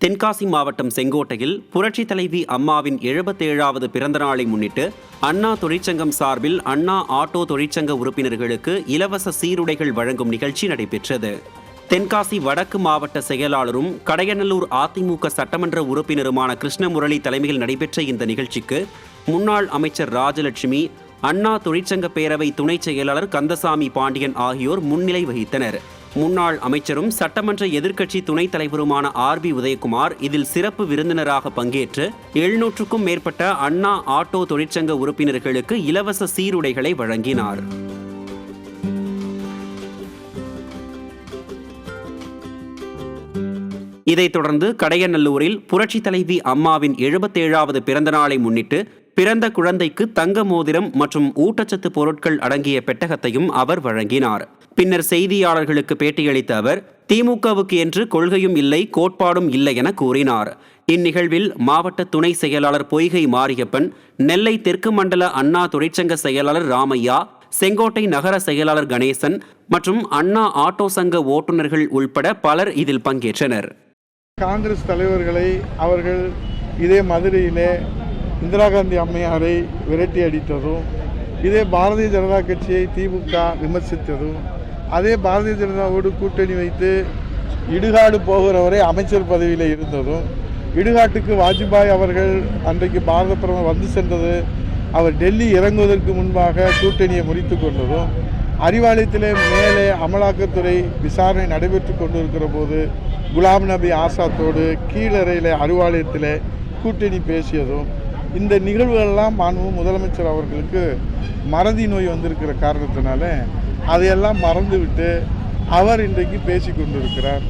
தென்காசி மாவட்டம் செங்கோட்டையில் புரட்சி தலைவி அம்மாவின் எழுபத்தேழாவது பிறந்த நாளை முன்னிட்டு அண்ணா தொழிற்சங்கம் சார்பில் அண்ணா ஆட்டோ தொழிற்சங்க உறுப்பினர்களுக்கு இலவச சீருடைகள் வழங்கும் நிகழ்ச்சி நடைபெற்றது. தென்காசி வடக்கு மாவட்ட செயலாளரும் கடையநல்லூர் அதிமுக சட்டமன்ற உறுப்பினருமான கிருஷ்ணமுரளி தலைமையில் நடைபெற்ற இந்த நிகழ்ச்சிக்கு முன்னாள் அமைச்சர் ராஜலட்சுமி அண்ணா தொழிற்சங்க பேரவை துணைச் செயலாளர் கந்தசாமி பாண்டியன் ஆகியோர் முன்னிலை வகித்தனர். முன்னாள் அமைச்சரும் சட்டமன்ற எதிர்க்கட்சி துணைத் தலைவருமான ஆர் பி உதயகுமார் இதில் சிறப்பு விருந்தினராக பங்கேற்று எழுநூற்றுக்கும் மேற்பட்ட அண்ணா ஆட்டோ தொழிற்சங்க உறுப்பினர்களுக்கு இலவச சீருடைகளை வழங்கினார். இதைத் தொடர்ந்து கடையநல்லூரில் புரட்சி தலைவி அம்மாவின் எழுபத்தேழாவது பிறந்த நாளை முன்னிட்டு பிறந்த குழந்தைக்கு தங்க மோதிரம் மற்றும் ஊட்டச்சத்து பொருட்கள் அடங்கிய பெட்டகத்தையும் அவர் வழங்கினார். பின்னர் செய்தியாளர்களுக்கு பேட்டியளித்த அவர் திமுகவுக்கு என்று கொள்கையும் இல்லை கோட்பாடும் இல்லை என கூறினார். இந்நிகழ்வில் மாவட்ட துணை செயலாளர் பொய்கை மாரியப்பன் நெல்லை தெற்கு மண்டல அண்ணா தொழிற்சங்க செயலாளர் ராமையா செங்கோட்டை நகர செயலாளர் கணேசன் மற்றும் அண்ணா ஆட்டோ சங்க ஓட்டுநர்கள் உள்பட பலர் இதில் பங்கேற்றனர். காங்கிரஸ் தலைவர்களை அவர்கள் இதே மதுரையிலே இந்திரா காந்தி அம்மையாரை விரட்டி அடித்ததும் இதே பாரதிய ஜனதா கட்சியை திமுக விமர்சித்ததும் அதே பாரதிய ஜனதாவோடு கூட்டணி வைத்து இடுகாடு போகிறவரை அமைச்சர் பதவியில் இருந்ததும் இடுகாட்டுக்கு வாஜ்பாய் அவர்கள் அன்றைக்கு பாரத பிரதமர் வந்து சென்றது அவர் டெல்லி இறங்குவதற்கு முன்பாக கூட்டணியை முறித்து கொண்டதும் அறிவாலயத்திலே மேலே அமலாக்கத்துறை விசாரணை நடைபெற்று கொண்டிருக்கிற போது குலாம் நபி ஆசாத்தோடு கீழறையில் அறிவாலயத்தில் கூட்டணி பேசியதும் இந்த நிகழ்வுகள்லாம் மாண்பு முதலமைச்சர் அவர்களுக்கு மறதி நோய் வந்திருக்கிற காரணத்தினால அதையெல்லாம் மறந்துவிட்டு அவர் இன்றைக்கு பேசி கொண்டிருக்கிறார்.